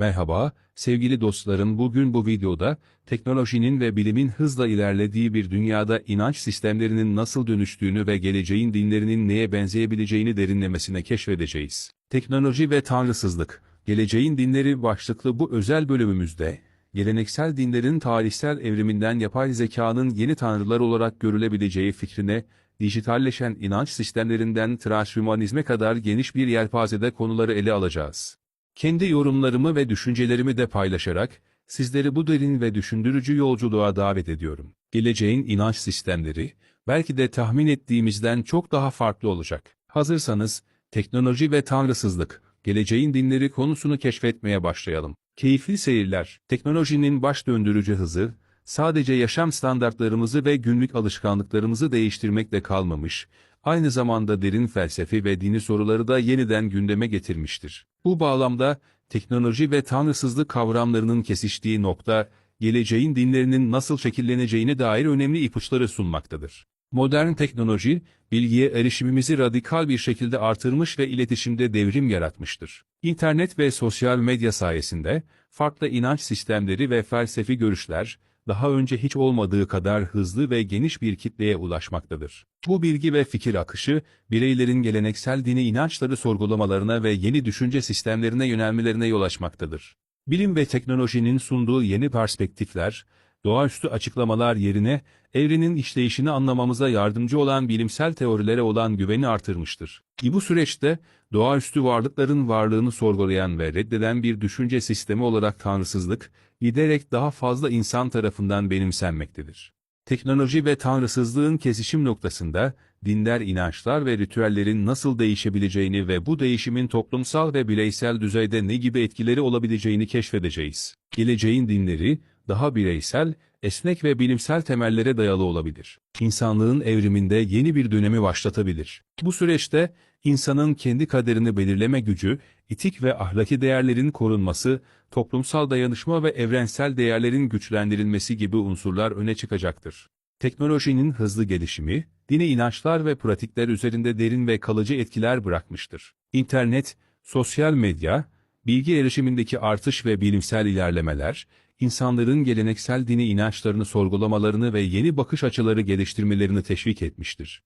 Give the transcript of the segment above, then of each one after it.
Merhaba, sevgili dostlarım bugün bu videoda, teknolojinin ve bilimin hızla ilerlediği bir dünyada inanç sistemlerinin nasıl dönüştüğünü ve geleceğin dinlerinin neye benzeyebileceğini derinlemesine keşfedeceğiz. Teknoloji ve tanrısızlık, geleceğin dinleri başlıklı bu özel bölümümüzde, geleneksel dinlerin tarihsel evriminden yapay zekanın yeni tanrılar olarak görülebileceği fikrine, dijitalleşen inanç sistemlerinden transhümanizme kadar geniş bir yelpazede konuları ele alacağız. Kendi yorumlarımı ve düşüncelerimi de paylaşarak, sizleri bu derin ve düşündürücü yolculuğa davet ediyorum. Geleceğin inanç sistemleri, belki de tahmin ettiğimizden çok daha farklı olacak. Hazırsanız, teknoloji ve tanrısızlık, geleceğin dinleri konusunu keşfetmeye başlayalım. Keyifli seyirler, teknolojinin baş döndürücü hızı, sadece yaşam standartlarımızı ve günlük alışkanlıklarımızı değiştirmekle kalmamış, aynı zamanda derin felsefi ve dini soruları da yeniden gündeme getirmiştir. Bu bağlamda, teknoloji ve tanrısızlık kavramlarının kesiştiği nokta, geleceğin dinlerinin nasıl şekilleneceğine dair önemli ipuçları sunmaktadır. Modern teknoloji, bilgiye erişimimizi radikal bir şekilde artırmış ve iletişimde devrim yaratmıştır. İnternet ve sosyal medya sayesinde, farklı inanç sistemleri ve felsefi görüşler, daha önce hiç olmadığı kadar hızlı ve geniş bir kitleye ulaşmaktadır. Bu bilgi ve fikir akışı, bireylerin geleneksel dini inançları sorgulamalarına ve yeni düşünce sistemlerine yönelmelerine yol açmaktadır. Bilim ve teknolojinin sunduğu yeni perspektifler, doğaüstü açıklamalar yerine, evrenin işleyişini anlamamıza yardımcı olan bilimsel teorilere olan güveni artırmıştır. Bu süreçte, doğaüstü varlıkların varlığını sorgulayan ve reddeden bir düşünce sistemi olarak tanrısızlık, giderek daha fazla insan tarafından benimsenmektedir. Teknoloji ve tanrısızlığın kesişim noktasında, dinler inançlar ve ritüellerin nasıl değişebileceğini ve bu değişimin toplumsal ve bireysel düzeyde ne gibi etkileri olabileceğini keşfedeceğiz. Geleceğin dinleri, daha bireysel, esnek ve bilimsel temellere dayalı olabilir. İnsanlığın evriminde yeni bir dönemi başlatabilir. Bu süreçte, insanın kendi kaderini belirleme gücü, etik ve ahlaki değerlerin korunması, toplumsal dayanışma ve evrensel değerlerin güçlendirilmesi gibi unsurlar öne çıkacaktır. Teknolojinin hızlı gelişimi, dini inançlar ve pratikler üzerinde derin ve kalıcı etkiler bırakmıştır. İnternet, sosyal medya, bilgi erişimindeki artış ve bilimsel ilerlemeler, insanların geleneksel dini inançlarını sorgulamalarını ve yeni bakış açıları geliştirmelerini teşvik etmiştir.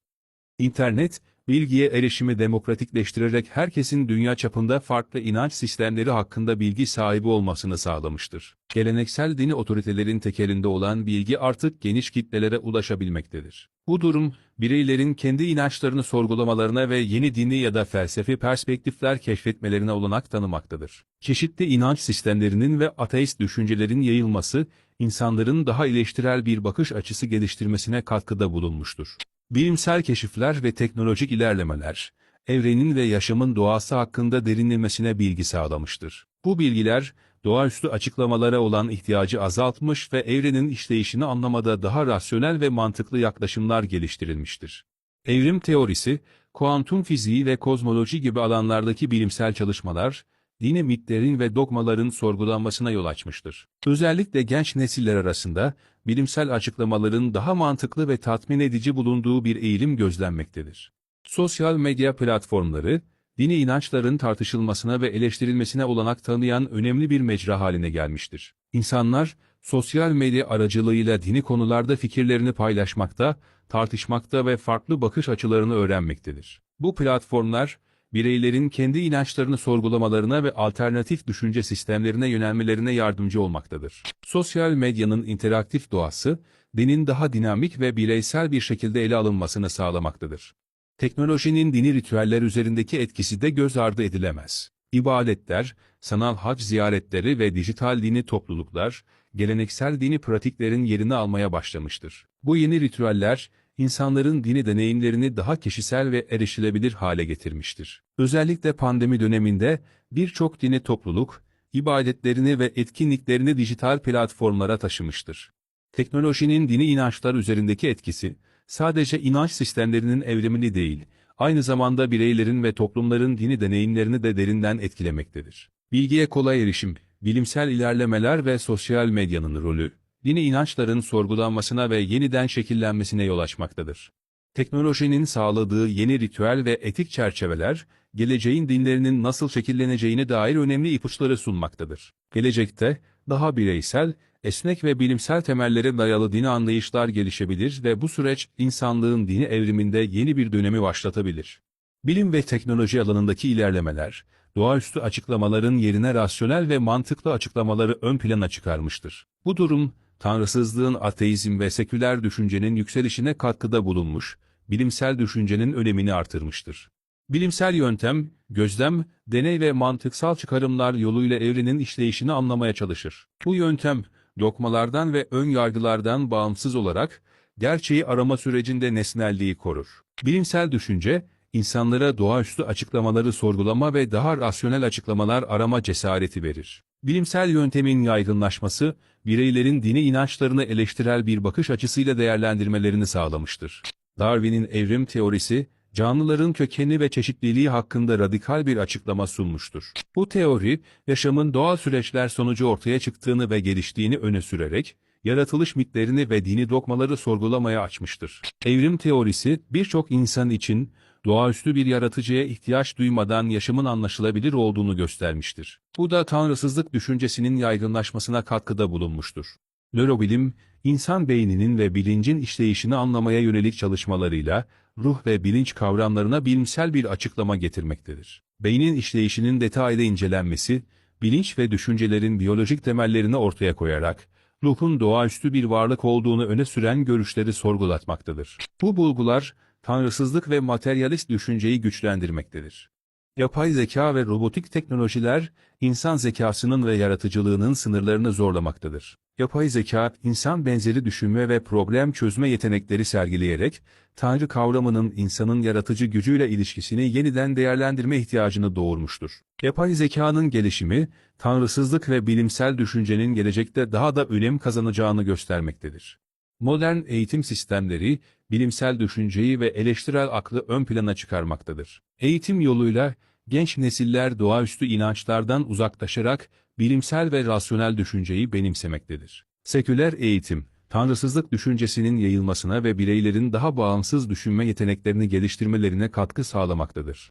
İnternet, bilgiye erişimi demokratikleştirerek herkesin dünya çapında farklı inanç sistemleri hakkında bilgi sahibi olmasını sağlamıştır. Geleneksel dini otoritelerin tekelinde olan bilgi artık geniş kitlelere ulaşabilmektedir. Bu durum, bireylerin kendi inançlarını sorgulamalarına ve yeni dini ya da felsefi perspektifler keşfetmelerine olanak tanımaktadır. Çeşitli inanç sistemlerinin ve ateist düşüncelerin yayılması, insanların daha eleştirel bir bakış açısı geliştirmesine katkıda bulunmuştur. Bilimsel keşifler ve teknolojik ilerlemeler, evrenin ve yaşamın doğası hakkında derinlemesine bilgi sağlamıştır. Bu bilgiler, doğaüstü açıklamalara olan ihtiyacı azaltmış ve evrenin işleyişini anlamada daha rasyonel ve mantıklı yaklaşımlar geliştirilmiştir. Evrim teorisi, kuantum fiziği ve kozmoloji gibi alanlardaki bilimsel çalışmalar, dini mitlerin ve dogmaların sorgulanmasına yol açmıştır. Özellikle genç nesiller arasında, bilimsel açıklamaların daha mantıklı ve tatmin edici bulunduğu bir eğilim gözlenmektedir. Sosyal medya platformları, dini inançların tartışılmasına ve eleştirilmesine olanak tanıyan önemli bir mecra haline gelmiştir. İnsanlar, sosyal medya aracılığıyla dini konularda fikirlerini paylaşmakta, tartışmakta ve farklı bakış açılarını öğrenmektedir. Bu platformlar, bireylerin kendi inançlarını sorgulamalarına ve alternatif düşünce sistemlerine yönelmelerine yardımcı olmaktadır. Sosyal medyanın interaktif doğası, dinin daha dinamik ve bireysel bir şekilde ele alınmasını sağlamaktadır. Teknolojinin dini ritüeller üzerindeki etkisi de göz ardı edilemez. İbadetler, sanal hac ziyaretleri ve dijital dini topluluklar, geleneksel dini pratiklerin yerini almaya başlamıştır. Bu yeni ritüeller, insanların dini deneyimlerini daha kişisel ve erişilebilir hale getirmiştir. Özellikle pandemi döneminde birçok dini topluluk, ibadetlerini ve etkinliklerini dijital platformlara taşımıştır. Teknolojinin dini inançlar üzerindeki etkisi, sadece inanç sistemlerinin evrimini değil, aynı zamanda bireylerin ve toplumların dini deneyimlerini de derinden etkilemektedir. Bilgiye kolay erişim, bilimsel ilerlemeler ve sosyal medyanın rolü, dini inançların sorgulanmasına ve yeniden şekillenmesine yol açmaktadır. Teknolojinin sağladığı yeni ritüel ve etik çerçeveler, geleceğin dinlerinin nasıl şekilleneceğine dair önemli ipuçları sunmaktadır. Gelecekte, daha bireysel, esnek ve bilimsel temellere dayalı dini anlayışlar gelişebilir ve bu süreç insanlığın dini evriminde yeni bir dönemi başlatabilir. Bilim ve teknoloji alanındaki ilerlemeler, doğaüstü açıklamaların yerine rasyonel ve mantıklı açıklamaları ön plana çıkarmıştır. Bu durum, tanrısızlığın ateizm ve seküler düşüncenin yükselişine katkıda bulunmuş, bilimsel düşüncenin önemini artırmıştır. Bilimsel yöntem, gözlem, deney ve mantıksal çıkarımlar yoluyla evrenin işleyişini anlamaya çalışır. Bu yöntem, dokmalardan ve ön yargılardan bağımsız olarak, gerçeği arama sürecinde nesnelliği korur. Bilimsel düşünce, insanlara doğaüstü açıklamaları sorgulama ve daha rasyonel açıklamalar arama cesareti verir. Bilimsel yöntemin yaygınlaşması, bireylerin dini inançlarını eleştirel bir bakış açısıyla değerlendirmelerini sağlamıştır. Darwin'in evrim teorisi, canlıların kökeni ve çeşitliliği hakkında radikal bir açıklama sunmuştur. Bu teori, yaşamın doğal süreçler sonucu ortaya çıktığını ve geliştiğini öne sürerek, yaratılış mitlerini ve dini dogmaları sorgulamaya açmıştır. Evrim teorisi, birçok insan için, doğaüstü bir yaratıcıya ihtiyaç duymadan yaşamın anlaşılabilir olduğunu göstermiştir. Bu da tanrısızlık düşüncesinin yaygınlaşmasına katkıda bulunmuştur. Nörobilim, insan beyninin ve bilincin işleyişini anlamaya yönelik çalışmalarıyla, ruh ve bilinç kavramlarına bilimsel bir açıklama getirmektedir. Beynin işleyişinin detaylı incelenmesi, bilinç ve düşüncelerin biyolojik temellerini ortaya koyarak, ruhun doğaüstü bir varlık olduğunu öne süren görüşleri sorgulatmaktadır. Bu bulgular, tanrısızlık ve materyalist düşünceyi güçlendirmektedir. Yapay zeka ve robotik teknolojiler, insan zekasının ve yaratıcılığının sınırlarını zorlamaktadır. Yapay zeka, insan benzeri düşünme ve problem çözme yetenekleri sergileyerek, Tanrı kavramının insanın yaratıcı gücüyle ilişkisini yeniden değerlendirme ihtiyacını doğurmuştur. Yapay zekanın gelişimi, tanrısızlık ve bilimsel düşüncenin gelecekte daha da önem kazanacağını göstermektedir. Modern eğitim sistemleri, bilimsel düşünceyi ve eleştirel aklı ön plana çıkarmaktadır. Eğitim yoluyla, genç nesiller doğaüstü inançlardan uzaklaşarak, bilimsel ve rasyonel düşünceyi benimsemektedir. Seküler eğitim, tanrısızlık düşüncesinin yayılmasına ve bireylerin daha bağımsız düşünme yeteneklerini geliştirmelerine katkı sağlamaktadır.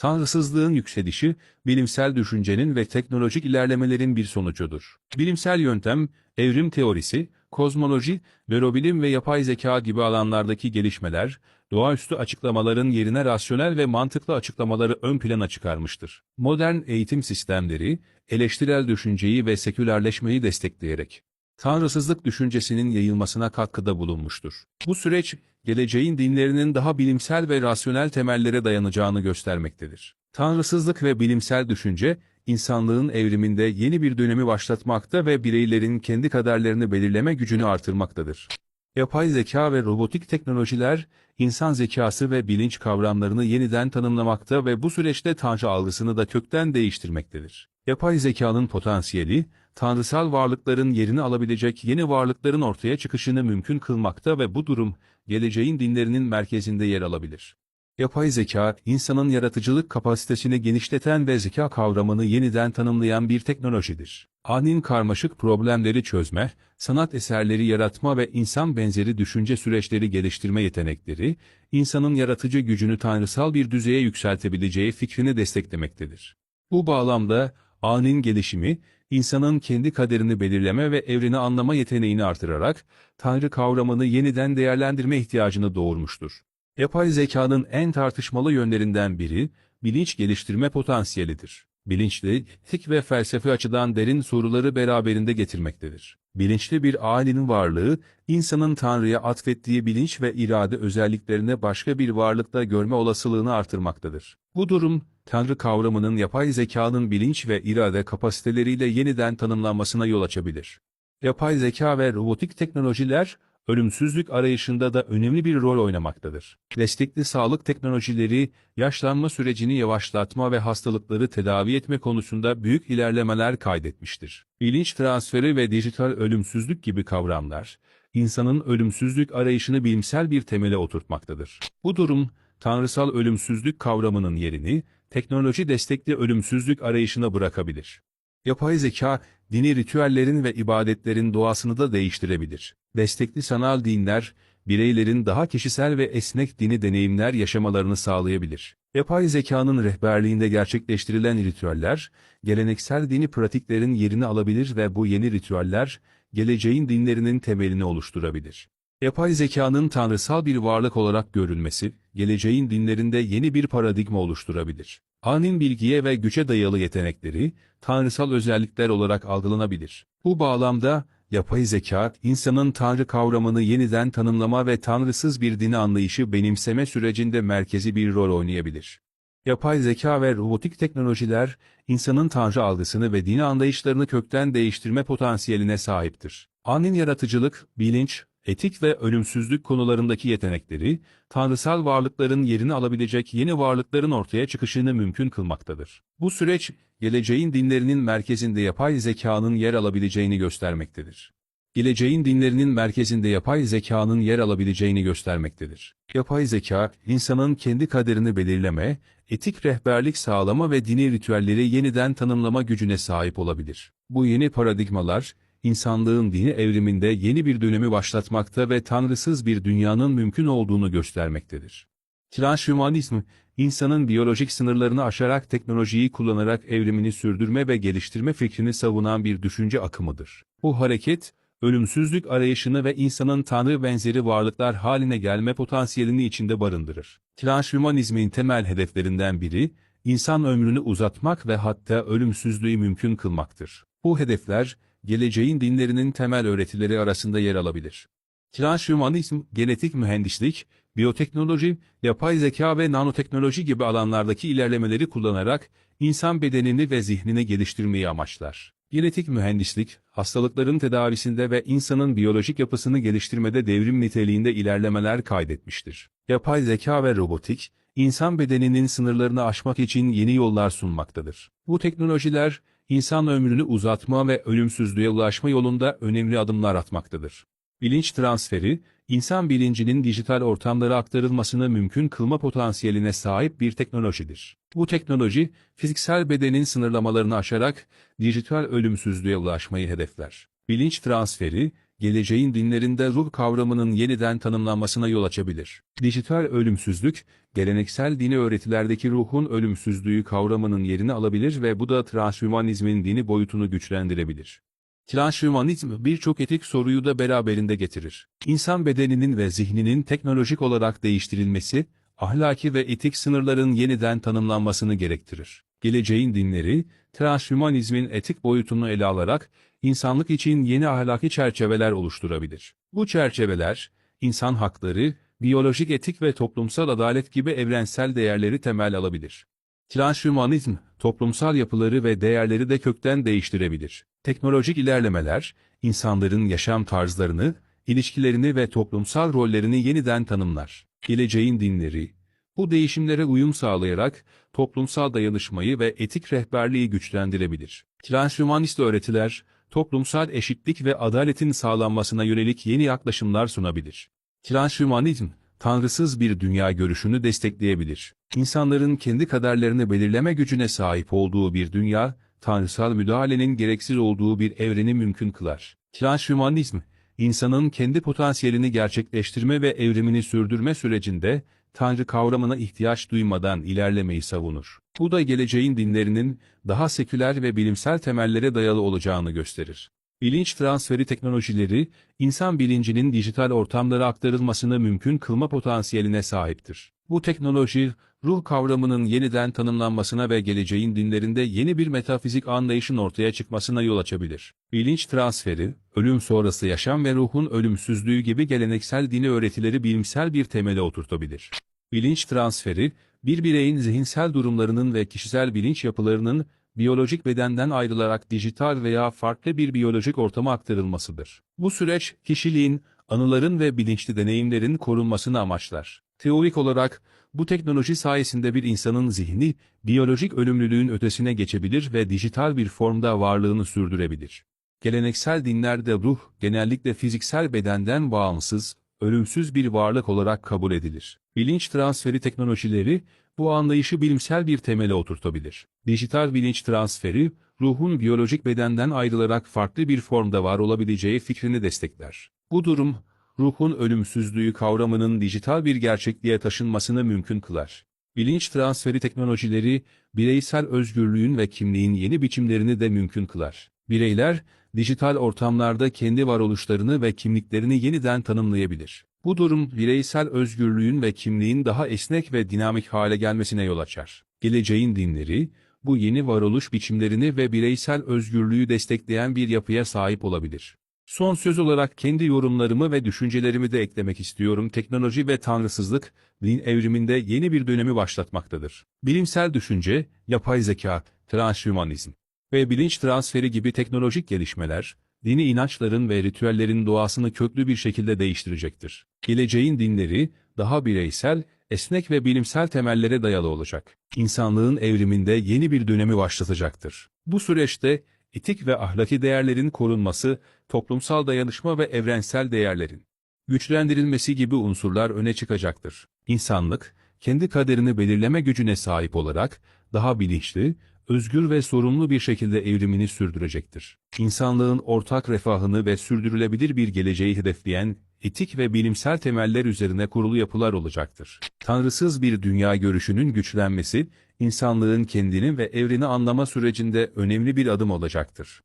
Tanrısızlığın yükselişi, bilimsel düşüncenin ve teknolojik ilerlemelerin bir sonucudur. Bilimsel yöntem, evrim teorisi, kozmoloji, nörobilim ve yapay zeka gibi alanlardaki gelişmeler, doğaüstü açıklamaların yerine rasyonel ve mantıklı açıklamaları ön plana çıkarmıştır. Modern eğitim sistemleri, eleştirel düşünceyi ve sekülerleşmeyi destekleyerek, tanrısızlık düşüncesinin yayılmasına katkıda bulunmuştur. Bu süreç, geleceğin dinlerinin daha bilimsel ve rasyonel temellere dayanacağını göstermektedir. Tanrısızlık ve bilimsel düşünce, insanlığın evriminde yeni bir dönemi başlatmakta ve bireylerin kendi kaderlerini belirleme gücünü artırmaktadır. Yapay zeka ve robotik teknolojiler, insan zekası ve bilinç kavramlarını yeniden tanımlamakta ve bu süreçte tanrı algısını da kökten değiştirmektedir. Yapay zekanın potansiyeli, tanrısal varlıkların yerini alabilecek yeni varlıkların ortaya çıkışını mümkün kılmakta ve bu durum, geleceğin dinlerinin merkezinde yer alabilir. Yapay zeka, insanın yaratıcılık kapasitesini genişleten ve zeka kavramını yeniden tanımlayan bir teknolojidir. Anin karmaşık problemleri çözme, sanat eserleri yaratma ve insan benzeri düşünce süreçleri geliştirme yetenekleri, insanın yaratıcı gücünü tanrısal bir düzeye yükseltebileceği fikrini desteklemektedir. Bu bağlamda, anin gelişimi, insanın kendi kaderini belirleme ve evreni anlama yeteneğini artırarak, tanrı kavramını yeniden değerlendirme ihtiyacını doğurmuştur. Yapay zekanın en tartışmalı yönlerinden biri, bilinç geliştirme potansiyelidir. Bilinçli, etik ve felsefi açıdan derin soruları beraberinde getirmektedir. Bilinçli bir ailenin varlığı, insanın Tanrı'ya atfettiği bilinç ve irade özelliklerine başka bir varlıkta görme olasılığını artırmaktadır. Bu durum, Tanrı kavramının yapay zekanın bilinç ve irade kapasiteleriyle yeniden tanımlanmasına yol açabilir. Yapay zeka ve robotik teknolojiler, ölümsüzlük arayışında da önemli bir rol oynamaktadır. Destekli sağlık teknolojileri, yaşlanma sürecini yavaşlatma ve hastalıkları tedavi etme konusunda büyük ilerlemeler kaydetmiştir. Bilinç transferi ve dijital ölümsüzlük gibi kavramlar, insanın ölümsüzlük arayışını bilimsel bir temele oturtmaktadır. Bu durum, tanrısal ölümsüzlük kavramının yerini, teknoloji destekli ölümsüzlük arayışına bırakabilir. Yapay zeka, dini ritüellerin ve ibadetlerin doğasını da değiştirebilir. Destekli sanal dinler, bireylerin daha kişisel ve esnek dini deneyimler yaşamalarını sağlayabilir. Yapay zekanın rehberliğinde gerçekleştirilen ritüeller, geleneksel dini pratiklerin yerini alabilir ve bu yeni ritüeller, geleceğin dinlerinin temelini oluşturabilir. Yapay zekanın tanrısal bir varlık olarak görülmesi, geleceğin dinlerinde yeni bir paradigma oluşturabilir. Anin bilgiye ve güce dayalı yetenekleri, tanrısal özellikler olarak algılanabilir. Bu bağlamda, yapay zeka, insanın tanrı kavramını yeniden tanımlama ve tanrısız bir dini anlayışı benimseme sürecinde merkezi bir rol oynayabilir. Yapay zeka ve robotik teknolojiler, insanın tanrı algısını ve dini anlayışlarını kökten değiştirme potansiyeline sahiptir. Anin yaratıcılık, bilinç, etik ve ölümsüzlük konularındaki yetenekleri, tanrısal varlıkların yerini alabilecek yeni varlıkların ortaya çıkışını mümkün kılmaktadır. Bu süreç, geleceğin dinlerinin merkezinde yapay zekanın yer alabileceğini göstermektedir. Geleceğin dinlerinin merkezinde yapay zekanın yer alabileceğini göstermektedir. Yapay zeka, insanın kendi kaderini belirleme, etik rehberlik sağlama ve dini ritüelleri yeniden tanımlama gücüne sahip olabilir. Bu yeni paradigmalar, insanlığın dini evriminde yeni bir dönemi başlatmakta ve tanrısız bir dünyanın mümkün olduğunu göstermektedir. Transhümanizm, insanın biyolojik sınırlarını aşarak teknolojiyi kullanarak evrimini sürdürme ve geliştirme fikrini savunan bir düşünce akımıdır. Bu hareket, ölümsüzlük arayışını ve insanın tanrı benzeri varlıklar haline gelme potansiyelini içinde barındırır. Transhümanizmin temel hedeflerinden biri, insan ömrünü uzatmak ve hatta ölümsüzlüğü mümkün kılmaktır. Bu hedefler, geleceğin dinlerinin temel öğretileri arasında yer alabilir. Transhümanizm, genetik mühendislik, biyoteknoloji, yapay zeka ve nanoteknoloji gibi alanlardaki ilerlemeleri kullanarak insan bedenini ve zihnini geliştirmeyi amaçlar. Genetik mühendislik, hastalıkların tedavisinde ve insanın biyolojik yapısını geliştirmede devrim niteliğinde ilerlemeler kaydetmiştir. Yapay zeka ve robotik, insan bedeninin sınırlarını aşmak için yeni yollar sunmaktadır. Bu teknolojiler, insan ömrünü uzatma ve ölümsüzlüğe ulaşma yolunda önemli adımlar atmaktadır. Bilinç transferi, insan bilincinin dijital ortamlara aktarılmasını mümkün kılma potansiyeline sahip bir teknolojidir. Bu teknoloji, fiziksel bedenin sınırlamalarını aşarak dijital ölümsüzlüğe ulaşmayı hedefler. Bilinç transferi, geleceğin dinlerinde ruh kavramının yeniden tanımlanmasına yol açabilir. Dijital ölümsüzlük, geleneksel dini öğretilerdeki ruhun ölümsüzlüğü kavramının yerini alabilir ve bu da transhümanizmin dini boyutunu güçlendirebilir. Transhümanizm birçok etik soruyu da beraberinde getirir. İnsan bedeninin ve zihninin teknolojik olarak değiştirilmesi, ahlaki ve etik sınırların yeniden tanımlanmasını gerektirir. Geleceğin dinleri, transhümanizmin etik boyutunu ele alarak, insanlık için yeni ahlaki çerçeveler oluşturabilir. Bu çerçeveler, insan hakları, biyolojik etik ve toplumsal adalet gibi evrensel değerleri temel alabilir. Transhümanizm, toplumsal yapıları ve değerleri de kökten değiştirebilir. Teknolojik ilerlemeler, insanların yaşam tarzlarını, ilişkilerini ve toplumsal rollerini yeniden tanımlar. Geleceğin dinleri, bu değişimlere uyum sağlayarak toplumsal dayanışmayı ve etik rehberliği güçlendirebilir. Transhümanist öğretiler, toplumsal eşitlik ve adaletin sağlanmasına yönelik yeni yaklaşımlar sunabilir. Transhümanizm, tanrısız bir dünya görüşünü destekleyebilir. İnsanların kendi kaderlerini belirleme gücüne sahip olduğu bir dünya, tanrısal müdahalenin gereksiz olduğu bir evreni mümkün kılar. Transhümanizm, insanın kendi potansiyelini gerçekleştirme ve evrimini sürdürme sürecinde, Tanrı kavramına ihtiyaç duymadan ilerlemeyi savunur. Bu da geleceğin dinlerinin daha seküler ve bilimsel temellere dayalı olacağını gösterir. Bilinç transferi teknolojileri, insan bilincinin dijital ortamlara aktarılmasını mümkün kılma potansiyeline sahiptir. Bu teknoloji, ruh kavramının yeniden tanımlanmasına ve geleceğin dinlerinde yeni bir metafizik anlayışın ortaya çıkmasına yol açabilir. Bilinç transferi, ölüm sonrası yaşam ve ruhun ölümsüzlüğü gibi geleneksel dini öğretileri bilimsel bir temele oturtabilir. Bilinç transferi, bir bireyin zihinsel durumlarının ve kişisel bilinç yapılarının biyolojik bedenden ayrılarak dijital veya farklı bir biyolojik ortama aktarılmasıdır. Bu süreç, kişiliğin, anıların ve bilinçli deneyimlerin korunmasını amaçlar. Teorik olarak, bu teknoloji sayesinde bir insanın zihni, biyolojik ölümlülüğün ötesine geçebilir ve dijital bir formda varlığını sürdürebilir. Geleneksel dinlerde ruh, genellikle fiziksel bedenden bağımsız, ölümsüz bir varlık olarak kabul edilir. Bilinç transferi teknolojileri, bu anlayışı bilimsel bir temele oturtabilir. Dijital bilinç transferi, ruhun biyolojik bedenden ayrılarak farklı bir formda var olabileceği fikrini destekler. Bu durum, ruhun ölümsüzlüğü kavramının dijital bir gerçekliğe taşınmasını mümkün kılar. Bilinç transferi teknolojileri, bireysel özgürlüğün ve kimliğin yeni biçimlerini de mümkün kılar. Bireyler, dijital ortamlarda kendi varoluşlarını ve kimliklerini yeniden tanımlayabilir. Bu durum, bireysel özgürlüğün ve kimliğin daha esnek ve dinamik hale gelmesine yol açar. Geleceğin dinleri, bu yeni varoluş biçimlerini ve bireysel özgürlüğü destekleyen bir yapıya sahip olabilir. Son söz olarak kendi yorumlarımı ve düşüncelerimi de eklemek istiyorum. Teknoloji ve tanrısızlık, din evriminde yeni bir dönemi başlatmaktadır. Bilimsel düşünce, yapay zeka, transhümanizm ve bilinç transferi gibi teknolojik gelişmeler, dini inançların ve ritüellerin doğasını köklü bir şekilde değiştirecektir. Geleceğin dinleri, daha bireysel, esnek ve bilimsel temellere dayalı olacak. İnsanlığın evriminde yeni bir dönemi başlatacaktır. Bu süreçte, etik ve ahlaki değerlerin korunması, toplumsal dayanışma ve evrensel değerlerin güçlendirilmesi gibi unsurlar öne çıkacaktır. İnsanlık, kendi kaderini belirleme gücüne sahip olarak, daha bilinçli, özgür ve sorumlu bir şekilde evrimini sürdürecektir. İnsanlığın ortak refahını ve sürdürülebilir bir geleceği hedefleyen, etik ve bilimsel temeller üzerine kurulu yapılar olacaktır. Tanrısız bir dünya görüşünün güçlenmesi, insanlığın kendini ve evreni anlama sürecinde önemli bir adım olacaktır.